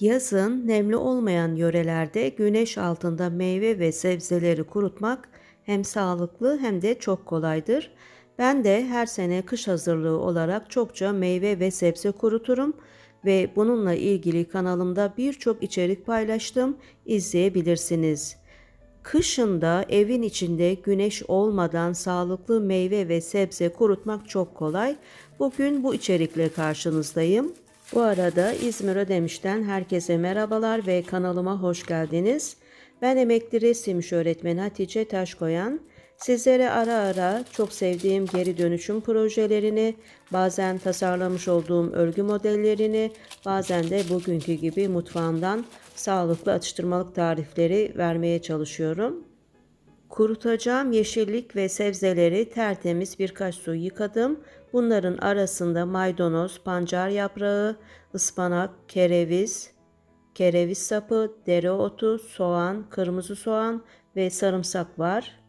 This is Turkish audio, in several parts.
Yazın nemli olmayan yörelerde güneş altında meyve ve sebzeleri kurutmak hem sağlıklı hem de çok kolaydır. Ben de her sene kış hazırlığı olarak çokça meyve ve sebze kuruturum ve bununla ilgili kanalımda birçok içerik paylaştım. İzleyebilirsiniz. Kışında evin içinde güneş olmadan sağlıklı meyve ve sebze kurutmak çok kolay. Bugün bu içerikle karşınızdayım. Bu arada İzmir Ödemiş'ten herkese merhabalar ve kanalıma hoş geldiniz. Ben emekli resimmiş öğretmeni Hatice Taşkoyan. Sizlere ara ara çok sevdiğim geri dönüşüm projelerini, bazen tasarlamış olduğum örgü modellerini, bazen de bugünkü gibi mutfağımdan sağlıklı atıştırmalık tarifleri vermeye çalışıyorum. Kurutacağım yeşillik ve sebzeleri tertemiz birkaç su yıkadım. Bunların arasında maydanoz, pancar yaprağı, ıspanak, kereviz, kereviz sapı, dereotu, soğan, kırmızı soğan ve sarımsak var.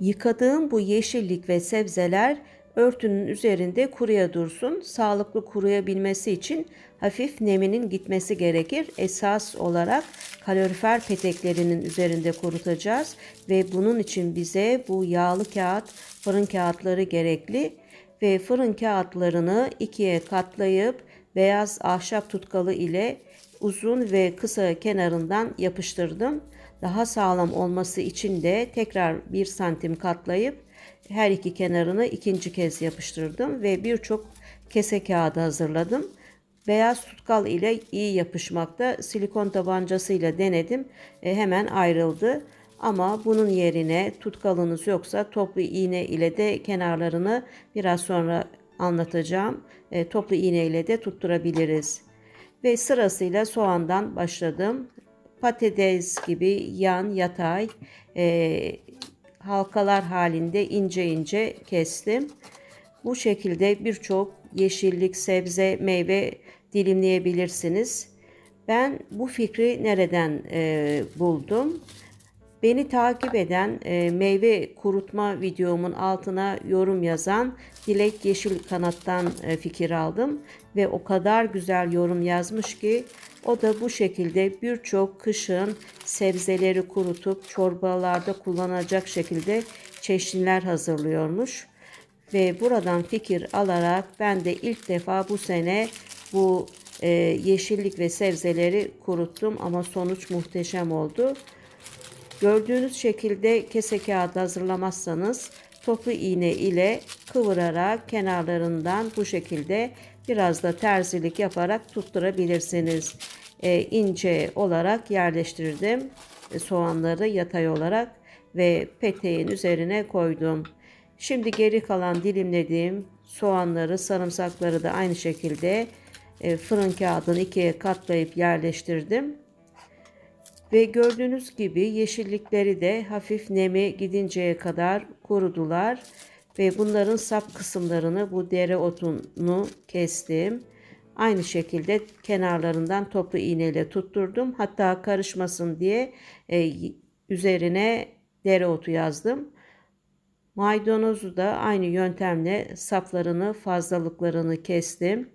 Yıkadığım bu yeşillik ve sebzeler örtünün üzerinde kuruya dursun. Sağlıklı kuruyabilmesi için hafif neminin gitmesi gerekir. Esas olarak kalorifer peteklerinin üzerinde kurutacağız ve bunun için bize bu yağlı kağıt, fırın kağıtları gerekli ve fırın kağıtlarını ikiye katlayıp beyaz ahşap tutkalı ile uzun ve kısa kenarından yapıştırdım. Daha sağlam olması için de tekrar bir santim katlayıp her iki kenarını ikinci kez yapıştırdım ve birçok kese kağıdı hazırladım. Beyaz tutkal ile iyi yapışmakta. Silikon tabancası ile denedim. E, hemen ayrıldı. Ama bunun yerine tutkalınız yoksa toplu iğne ile de kenarlarını biraz sonra anlatacağım. E, toplu iğne ile de tutturabiliriz. Ve sırasıyla soğandan başladım. Patates gibi yan yatay e, halkalar halinde ince ince kestim. Bu şekilde birçok yeşillik, sebze, meyve dilimleyebilirsiniz. Ben bu fikri nereden e, buldum? Beni takip eden e, meyve kurutma videomun altına yorum yazan Dilek Yeşil Kanat'tan e, fikir aldım ve o kadar güzel yorum yazmış ki o da bu şekilde birçok kışın sebzeleri kurutup çorbalarda kullanacak şekilde çeşniler hazırlıyormuş. Ve buradan fikir alarak ben de ilk defa bu sene bu e, yeşillik ve sebzeleri kuruttum ama sonuç muhteşem oldu. Gördüğünüz şekilde kese kağıdı hazırlamazsanız toplu iğne ile kıvırarak kenarlarından bu şekilde biraz da terzilik yaparak tutturabilirsiniz. E, ince olarak yerleştirdim e, soğanları yatay olarak ve peteğin üzerine koydum. Şimdi geri kalan dilimlediğim soğanları, sarımsakları da aynı şekilde e, fırın kağıdını ikiye katlayıp yerleştirdim. Ve gördüğünüz gibi yeşillikleri de hafif nemi gidinceye kadar kurudular. Ve bunların sap kısımlarını bu dereotunu kestim. Aynı şekilde kenarlarından toplu iğneyle tutturdum. Hatta karışmasın diye e, üzerine dereotu yazdım. Maydanozu da aynı yöntemle saplarını, fazlalıklarını kestim.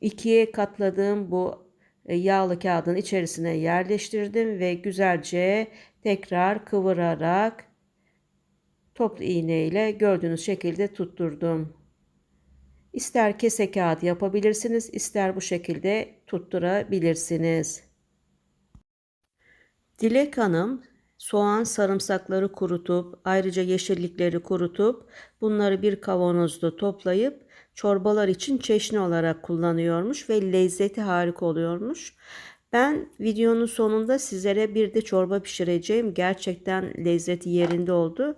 İkiye katladığım bu yağlı kağıdın içerisine yerleştirdim ve güzelce tekrar kıvırarak toplu iğne ile gördüğünüz şekilde tutturdum. İster kese kağıdı yapabilirsiniz, ister bu şekilde tutturabilirsiniz. Dilek Hanım soğan sarımsakları kurutup ayrıca yeşillikleri kurutup bunları bir kavanozda toplayıp çorbalar için çeşni olarak kullanıyormuş ve lezzeti harika oluyormuş. Ben videonun sonunda sizlere bir de çorba pişireceğim. Gerçekten lezzeti yerinde oldu.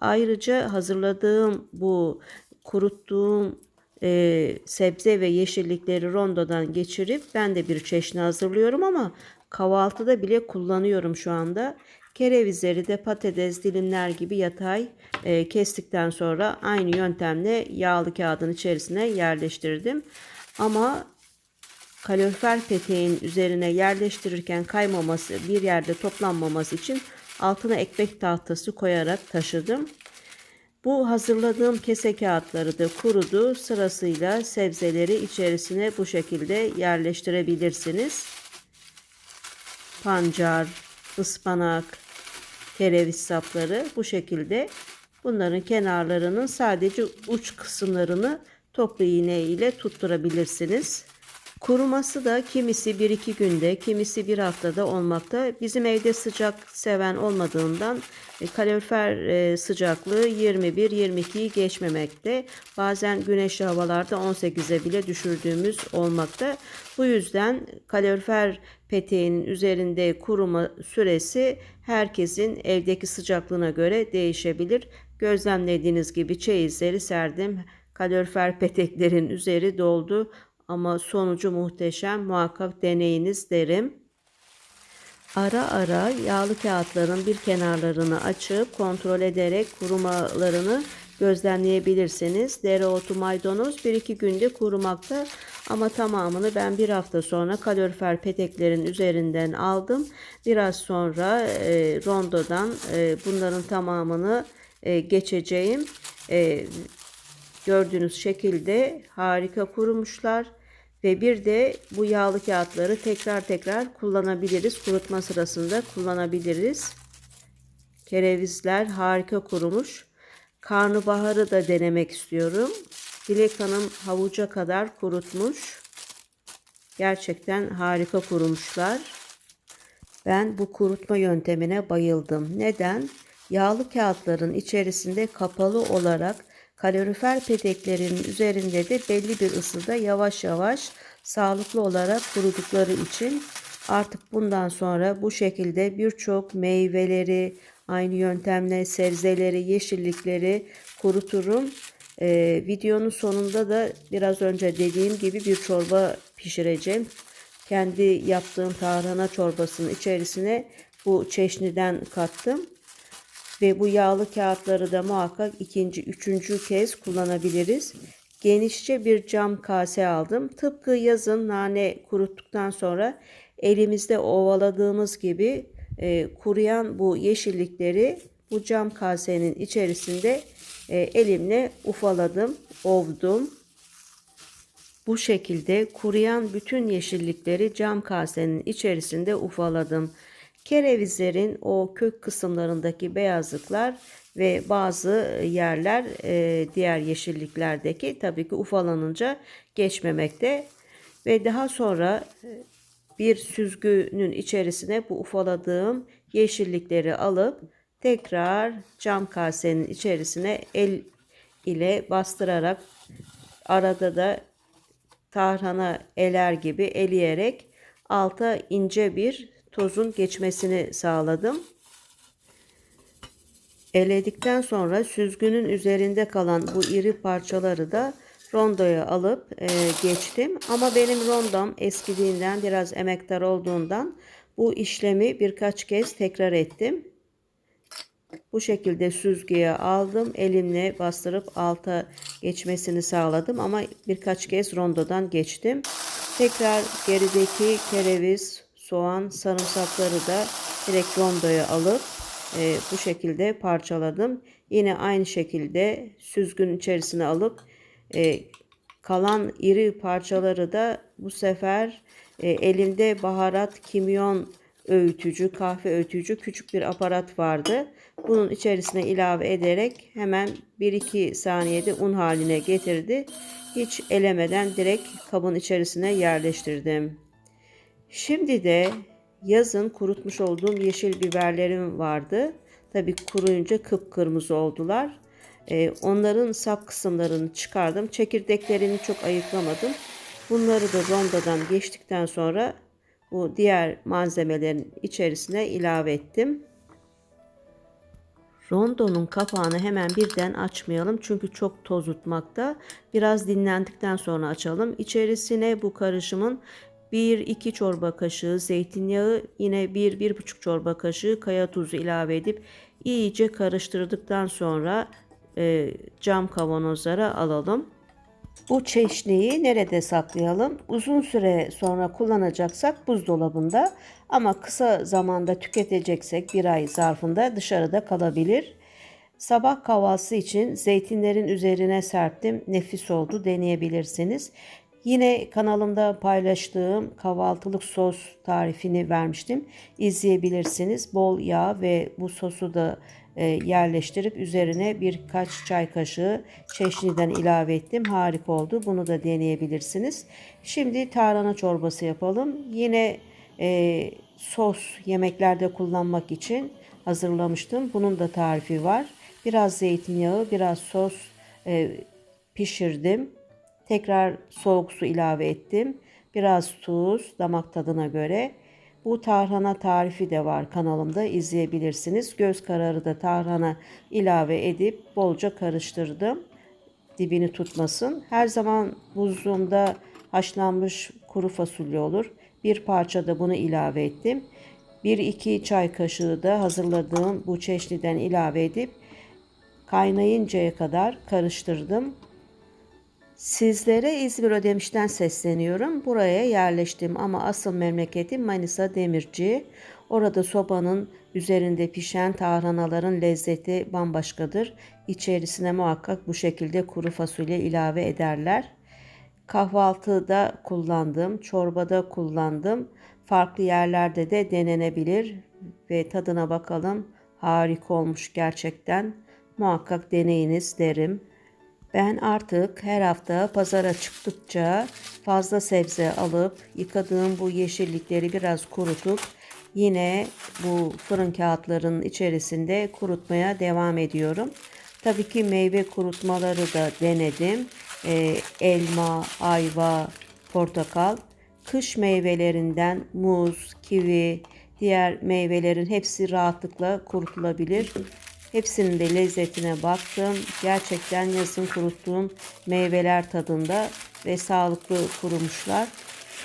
Ayrıca hazırladığım bu kuruttuğum e, sebze ve yeşillikleri rondodan geçirip ben de bir çeşni hazırlıyorum ama kahvaltıda bile kullanıyorum şu anda. Kerevizleri de patates dilimler gibi yatay e, kestikten sonra aynı yöntemle yağlı kağıdın içerisine yerleştirdim. Ama kalorifer peteğin üzerine yerleştirirken kaymaması, bir yerde toplanmaması için altına ekmek tahtası koyarak taşıdım. Bu hazırladığım kese kağıtları da kurudu. Sırasıyla sebzeleri içerisine bu şekilde yerleştirebilirsiniz. Pancar, ıspanak, kereviz sapları bu şekilde. Bunların kenarlarının sadece uç kısımlarını toplu iğne ile tutturabilirsiniz. Kuruması da kimisi 1-2 günde, kimisi bir haftada olmakta. Bizim evde sıcak seven olmadığından e, kalorifer e, sıcaklığı 21-22'yi geçmemekte. Bazen güneşli havalarda 18'e bile düşürdüğümüz olmakta. Bu yüzden kalorifer peteğinin üzerinde kuruma süresi herkesin evdeki sıcaklığına göre değişebilir. Gözlemlediğiniz gibi çeyizleri serdim. Kalorifer peteklerin üzeri doldu ama sonucu muhteşem. Muhakkak deneyiniz derim. Ara ara yağlı kağıtların bir kenarlarını açıp kontrol ederek kurumalarını gözlemleyebilirsiniz. Dereotu, maydanoz 1-2 günde kurumakta ama tamamını ben bir hafta sonra kalorifer peteklerin üzerinden aldım. Biraz sonra e, rondodan e, bunların tamamını e, geçeceğim. E, gördüğünüz şekilde harika kurumuşlar. Ve bir de bu yağlı kağıtları tekrar tekrar kullanabiliriz. Kurutma sırasında kullanabiliriz. Kerevizler harika kurumuş. Karnabaharı da denemek istiyorum. Dilek Hanım havuca kadar kurutmuş. Gerçekten harika kurumuşlar. Ben bu kurutma yöntemine bayıldım. Neden? Yağlı kağıtların içerisinde kapalı olarak kalorifer peteklerinin üzerinde de belli bir ısıda yavaş yavaş sağlıklı olarak kurudukları için artık bundan sonra bu şekilde birçok meyveleri aynı yöntemle sebzeleri, yeşillikleri kuruturum. Ee, videonun sonunda da biraz önce dediğim gibi bir çorba pişireceğim. Kendi yaptığım tarhana çorbasının içerisine bu çeşniden kattım. Ve bu yağlı kağıtları da muhakkak ikinci, üçüncü kez kullanabiliriz. Genişçe bir cam kase aldım. Tıpkı yazın nane kuruttuktan sonra elimizde ovaladığımız gibi e, kuruyan bu yeşillikleri bu cam kasenin içerisinde e, elimle ufaladım, ovdum. Bu şekilde kuruyan bütün yeşillikleri cam kasenin içerisinde ufaladım. Kerevizlerin o kök kısımlarındaki beyazlıklar ve bazı yerler e, diğer yeşilliklerdeki tabii ki ufalanınca geçmemekte. Ve daha sonra e, bir süzgünün içerisine bu ufaladığım yeşillikleri alıp tekrar cam kasenin içerisine el ile bastırarak arada da tarhana eler gibi eleyerek alta ince bir tozun geçmesini sağladım. Eledikten sonra süzgünün üzerinde kalan bu iri parçaları da rondoya alıp e, geçtim. Ama benim rondom eskidiğinden biraz emektar olduğundan bu işlemi birkaç kez tekrar ettim. Bu şekilde süzgüye aldım. Elimle bastırıp alta geçmesini sağladım ama birkaç kez rondodan geçtim. Tekrar gerideki kereviz, soğan, sarımsakları da direkt rondoya alıp e, bu şekilde parçaladım. Yine aynı şekilde süzgün içerisine alıp e, kalan iri parçaları da bu sefer e, elimde baharat, kimyon öğütücü, kahve öğütücü küçük bir aparat vardı. Bunun içerisine ilave ederek hemen 1-2 saniyede un haline getirdi. Hiç elemeden direkt kabın içerisine yerleştirdim. Şimdi de yazın kurutmuş olduğum yeşil biberlerim vardı. Tabi kuruyunca kıpkırmızı oldular. Ee, onların sap kısımlarını çıkardım. Çekirdeklerini çok ayıklamadım. Bunları da rondodan geçtikten sonra bu diğer malzemelerin içerisine ilave ettim. Rondonun kapağını hemen birden açmayalım çünkü çok tozutmakta. Biraz dinlendikten sonra açalım. İçerisine bu karışımın 1-2 çorba kaşığı zeytinyağı, yine 1-1,5 çorba kaşığı kaya tuzu ilave edip iyice karıştırdıktan sonra e, cam kavanozlara alalım. Bu çeşniyi nerede saklayalım? Uzun süre sonra kullanacaksak buzdolabında ama kısa zamanda tüketeceksek bir ay zarfında dışarıda kalabilir. Sabah kahvaltısı için zeytinlerin üzerine serptim. Nefis oldu. Deneyebilirsiniz. Yine kanalımda paylaştığım kahvaltılık sos tarifini vermiştim. İzleyebilirsiniz. Bol yağ ve bu sosu da e, yerleştirip üzerine birkaç çay kaşığı çeşniden ilave ettim. Harika oldu. Bunu da deneyebilirsiniz. Şimdi tarhana çorbası yapalım. Yine e, sos yemeklerde kullanmak için hazırlamıştım. Bunun da tarifi var. Biraz zeytinyağı, biraz sos e, pişirdim. Tekrar soğuk su ilave ettim. Biraz tuz damak tadına göre. Bu tarhana tarifi de var kanalımda izleyebilirsiniz. Göz kararı da tarhana ilave edip bolca karıştırdım. Dibini tutmasın. Her zaman buzluğumda haşlanmış kuru fasulye olur. Bir parça da bunu ilave ettim. 1-2 çay kaşığı da hazırladığım bu çeşniden ilave edip kaynayıncaya kadar karıştırdım. Sizlere İzmir Ödemiş'ten sesleniyorum. Buraya yerleştim ama asıl memleketim Manisa Demirci. Orada sobanın üzerinde pişen tarhanaların lezzeti bambaşkadır. İçerisine muhakkak bu şekilde kuru fasulye ilave ederler. Kahvaltıda kullandım, çorbada kullandım. Farklı yerlerde de denenebilir ve tadına bakalım. Harika olmuş gerçekten. Muhakkak deneyiniz derim. Ben artık her hafta pazara çıktıkça fazla sebze alıp yıkadığım bu yeşillikleri biraz kurutup yine bu fırın kağıtlarının içerisinde kurutmaya devam ediyorum. Tabii ki meyve kurutmaları da denedim. Ee, elma, ayva, portakal. Kış meyvelerinden muz, kivi, diğer meyvelerin hepsi rahatlıkla kurutulabilir. Hepsinin de lezzetine baktım. Gerçekten yazın kuruttuğum meyveler tadında ve sağlıklı kurumuşlar.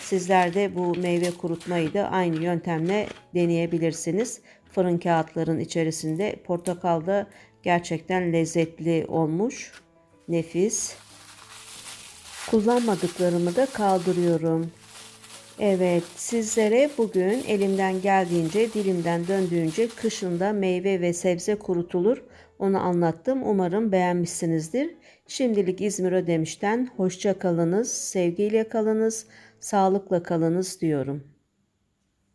Sizler de bu meyve kurutmayı da aynı yöntemle deneyebilirsiniz. Fırın kağıtların içerisinde portakal da gerçekten lezzetli olmuş. Nefis. Kullanmadıklarımı da kaldırıyorum. Evet, sizlere bugün elimden geldiğince, dilimden döndüğünce kışında meyve ve sebze kurutulur. Onu anlattım. Umarım beğenmişsinizdir. Şimdilik İzmir Ödemiş'ten hoşça kalınız, sevgiyle kalınız, sağlıkla kalınız diyorum.